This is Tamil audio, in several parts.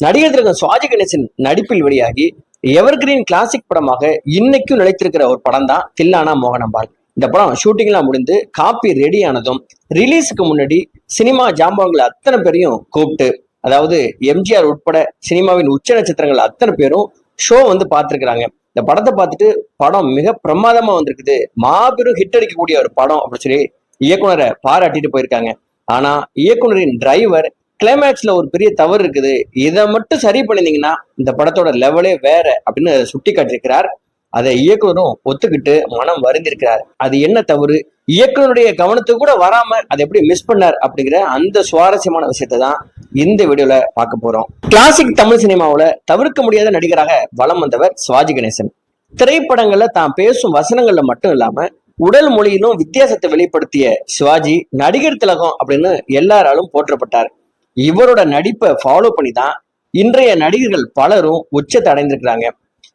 நடிகர் திலகம் சுவாஜி கணேசன் நடிப்பில் வெளியாகி எவர்கிரீன் கிளாசிக் படமாக இன்னைக்கும் நிலைத்திருக்கிற ஒரு படம் தான் தில்லானா மோகனம்பாள். இந்த படம் ஷூட்டிங்லாம் முடிந்து காப்பி ரெடி ஆனதும் ரிலீஸுக்கு முன்னாடி சினிமா ஜாம்பவங்களை அத்தனை பேரையும் கூப்பிட்டு அதாவது எம்ஜிஆர் உட்பட சினிமாவின் உச்ச நட்சத்திரங்கள் அத்தனை பேரும் ஷோ வந்து பார்த்துருக்குறாங்க. இந்த படத்தை பார்த்துட்டு படம் மிக பிரமாதமா வந்திருக்குது. மாபெரும் ஹிட் அடிக்கக்கூடிய ஒரு படம் அப்படின்னு சொல்லி இயக்குனரை பாராட்டிட்டு போயிருக்காங்க. ஆனா இயக்குனரின் டிரைவர் கிளைமேக்ஸ்ல ஒரு பெரிய தவறு இருக்குது. இதை மட்டும் சரி பண்ணிருந்தீங்கன்னா இந்த படத்தோட லெவலே வேற அப்படின்னு சுட்டி காட்டியிருக்கிறார். அதை இயக்குனரும் ஒத்துக்கிட்டு மனம் வருந்திருக்கிறார் அது என்ன தவறு? இயக்குனருடைய கவனத்துக்கு கூட வராம அதை எப்படி மிஸ் பண்ணார் அப்படிங்கிற அந்த சுவாரஸ்யமான விஷயத்தை தான் இந்த வீடியோல பார்க்க போறோம். கிளாசிக் தமிழ் சினிமாவில் தவிர்க்க முடியாத நடிகராக வலம் வந்தவர் சிவாஜி கணேசன். திரைப்படங்கள்ல தான் பேசும் வசனங்கள்ல மட்டும் இல்லாம உடல் மொழியிலும் வித்தியாசத்தை வெளிப்படுத்திய சிவாஜி நடிகர் திலகம் அப்படின்னு எல்லாராலும் போற்றப்பட்டார். இவரோட நடிப்பை ஃபாலோ பண்ணி தான் இன்றைய நடிகர்கள் பலரும் உச்சத்தை அடைந்திருக்கிறாங்க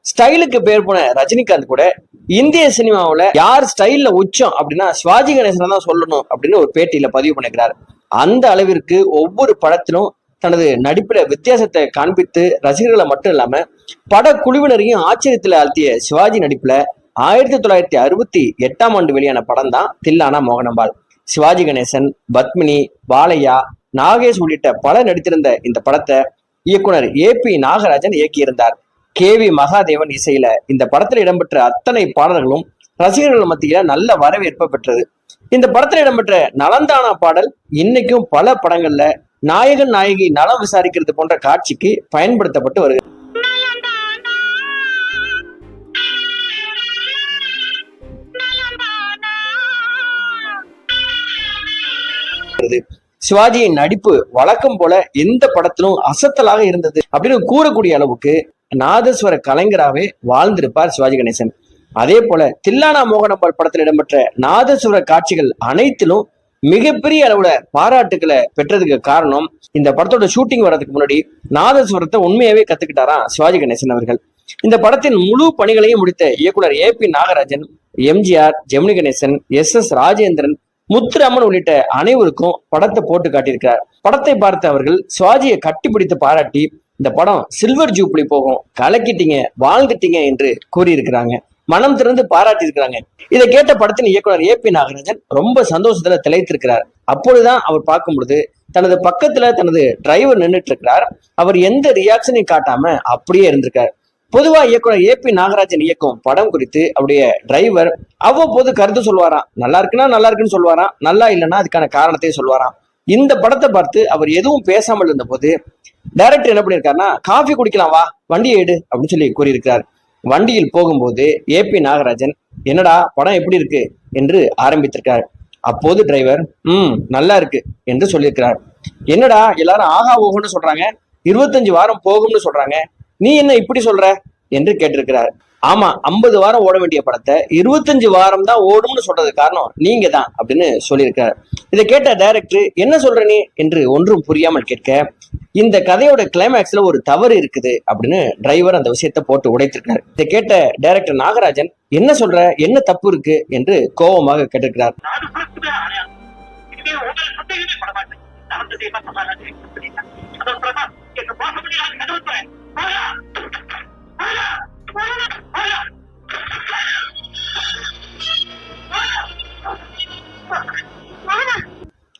ஸ்டைலுக்கு பேர் போன ரஜினிகாந்த் கூட இந்திய சினிமாவில் யார் ஸ்டைல்ல உச்சம் அப்படின்னா சிவாஜி கணேசனை தான் சொல்லணும் அப்படின்னு ஒரு பேட்டியில பதிவு பண்ணிக்கிறார் அந்த அளவிற்கு ஒவ்வொரு படத்திலும் தனது நடிப்புல வித்தியாசத்தை காண்பித்து ரசிகர்களை மட்டும் இல்லாம படக்குழுவினரையும் ஆச்சரியத்தில் ஆழ்த்திய சிவாஜி நடிப்புல ஆயிரத்தி தொள்ளாயிரத்தி அறுபத்தி எட்டாம் ஆண்டு வெளியான படம் தான் தில்லானா மோகனம்பாள். சிவாஜி கணேசன் பத்மினி பாலையா நாகேஷ் உள்ளிட்ட பலர் நடித்திருந்த இந்த படத்தை இயக்குனர் ஏ பி நாகராஜன் இயக்கியிருந்தார். கே வி மகாதேவன் இசையில இந்த படத்தில் இடம்பெற்ற அத்தனை பாடல்களும் ரசிகர்கள் மத்தியில நல்ல வரவேற்பை பெற்றது. இந்த படத்தில் இடம்பெற்ற நலந்தானா பாடல் இன்னைக்கும் பல படங்கள்ல நாயகன் நாயகி நலம் விசாரிக்கிறது போன்ற காட்சிக்கு பயன்படுத்தப்பட்டு வருகிறது. சிவாஜியின் நடிப்பு வழக்கம் போல எந்த படத்திலும் அசத்தலாக இருந்தது அப்படின்னு கூறக்கூடிய அளவுக்கு நாதஸ்வர கலைஞராகவே வாழ்ந்திருப்பார் சிவாஜி கணேசன். அதே போல தில்லானா மோகனம்பாள் படத்தில் இடம்பெற்ற நாதஸ்வர காட்சிகள் அனைத்திலும் மிகப்பெரிய அளவுல பாராட்டுக்களை பெற்றதுக்கு காரணம் இந்த படத்தோட ஷூட்டிங் வர்றதுக்கு முன்னாடி நாதஸ்வரத்தை உண்மையாவே கத்துக்கிட்டாராம் சிவாஜி கணேசன் அவர்கள். இந்த படத்தின் முழு பணிகளையும் முடித்த இயக்குனர் A P Nagarajan MGR Gemini Ganesan S S Rajendran Muthuraman உள்ளிட்ட அனைவருக்கும் படத்தை போட்டு காட்டியிருக்கிறார். படத்தை பார்த்த அவர்கள் சுவாஜியை கட்டிப்பிடித்து பாராட்டி இந்த படம் சில்வர் ஜூப்ளி போகும் கலக்கிட்டீங்க வாழ்ந்துட்டீங்க என்று கூறியிருக்கிறாங்க. மனம் திறந்து பாராட்டி இருக்கிறாங்க இதை கேட்ட படத்தின் இயக்குனர் ஏ பி நாகராஜன் ரொம்ப சந்தோஷத்துல திளைத்திருக்கிறார். அப்பொழுதுதான் அவர் பார்க்கும் பொழுது தனது பக்கத்துல தனது டிரைவர் நின்றுட்டு இருக்கிறார். அவர் எந்த ரியாக்ஷனையும் காட்டாம அப்படியே இருந்திருக்கார். பொதுவா இயக்குனர் ஏ பி நாகராஜன் இயக்கும் படம் குறித்து அவருடைய டிரைவர் அவ்வப்போது கருத்து சொல்வாராம். நல்லா இருக்குன்னா நல்லா இருக்குன்னு சொல்வாராம். நல்லா இல்லைன்னா அதுக்கான காரணத்தையும் சொல்வாராம். இந்த படத்தை பார்த்து அவர் எதுவும் பேசாமல் இருந்த போது டைரக்டர் என்ன பண்ணியிருக்காருன்னா காஃபி குடிக்கலாம் வா வண்டியை எடு அப்படின்னு சொல்லி கூறியிருக்கிறார். வண்டியில் போகும்போது ஏ பி நாகராஜன் என்னடா படம் எப்படி இருக்கு? என்று ஆரம்பித்திருக்கார். அப்போது டிரைவர் ம் நல்லா இருக்கு என்று சொல்லியிருக்கிறார். என்னடா எல்லாரும் ஆகா ஓகோன்னு சொல்றாங்க. இருபத்தஞ்சு வாரம் போகும்னு சொல்றாங்க. நீ என்ன இப்படி சொல்ற என்று கேட்டிருக்கிறார் ஆமா ஐம்பது வாரம் ஓட வேண்டிய படத்தை இருபத்தஞ்சு வாரம் தான் ஓடும்னு சொல்றது காரணம் நீங்க தான் அப்படின்னு சொல்லியிருக்காரு இதை கேட்ட டைரக்டர் என்ன சொல்ற நீ என்று ஒன்றும் புரியாமல் கேட்க இந்த கதையோட கிளைமேக்ஸ்ல ஒரு தவறு இருக்குது அப்படின்னு டிரைவர் அந்த விஷயத்தை போட்டு உடைத்திருக்காரு இதை கேட்ட டைரக்டர் நாகராஜன் என்ன சொல்ற என்ன தப்பு இருக்கு என்று கோபமாக கேட்டிருக்கிறார்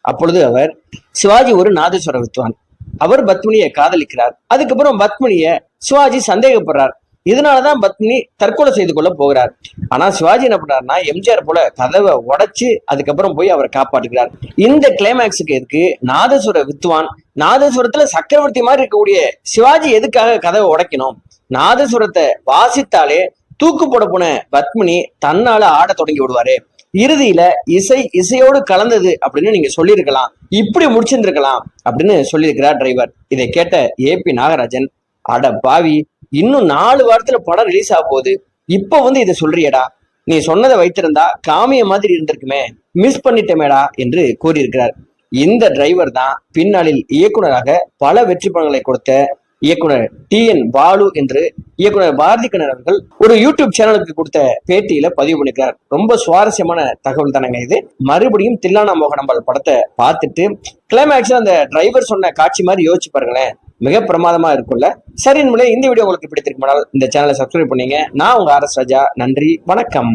அப்பொழுது அவர் சிவாஜி ஒரு நாதஸ்வர வித்வான். அவர் பத்மினியை காதலிக்கிறார். அதுக்கப்புறம் பத்மினிய சிவாஜி சந்தேகப்படுறார். இதனாலதான் பத்மினி தற்கொலை செய்து கொள்ள போகிறார். ஆனா சிவாஜி என்ன பண்ணாருன்னா எம்ஜிஆர் போல கதவை உடைச்சு அதுக்கப்புறம் போய் அவரை காப்பாற்றுகிறார் இந்த கிளைமேக்ஸுக்கு எதுக்கு? நாதசுர வித்வான் நாதசுரத்துல சக்கரவர்த்தி மாதிரி இருக்கக்கூடிய சிவாஜி எதுக்காக கதவை உடைக்கணும்? நாதசுரத்தை வாசித்தாலே தூக்கு போட போன பத்மினி தன்னால ஆட தொடங்கி விடுவாரு. இறுதியில இசை இசையோடு கலந்தது அப்படின்னு நீங்க சொல்லியிருக்கலாம். இப்படி முடிச்சிருந்திருக்கலாம் அப்படின்னு சொல்லியிருக்கிறார் டிரைவர் இதை கேட்ட ஏ பி நாகராஜன் அட பாவி இன்னும் நாலு வாரத்துல படம் ரிலீஸ் ஆக போகுது. இப்போ வந்து இதை சொல்றியடா. நீ சொன்னதை வைத்திருந்தா காமிய மாதிரி இருந்திருக்குமே. மிஸ் பண்ணிட்டமேடா என்று கூறியிருக்கிறார். இந்த டிரைவர் தான் பின்னாளில் இயக்குனராக பல வெற்றி படங்களை கொடுத்த இயக்குனர் டி என் பாலு என்று இயக்குனர் பாரதி கண்ணன் அவர்கள் ஒரு யூடியூப் சேனலுக்கு கொடுத்த பேட்டியில பதிவு பண்ணிக்கிறார் ரொம்ப சுவாரஸ்யமான தகவல் தானங்க இது. மறுபடியும் தில்லானா மோகனம்பாள் படத்தை பார்த்துட்டு கிளைமேக்ஸ்ல அந்த டிரைவர் சொன்ன காட்சி மாதிரி யோசிச்சு பாருங்களேன். மிக பிரமாதமாக இருக்கும்ல. சரி நம்மளே இந்த வீடியோ உங்களுக்கு பிடித்திருக்குமானால் இந்த சேனலை சப்ஸ்கிரைப் பண்ணீங்க. நான் உங்கள் ஆர் எஸ் ராஜா. நன்றி வணக்கம்.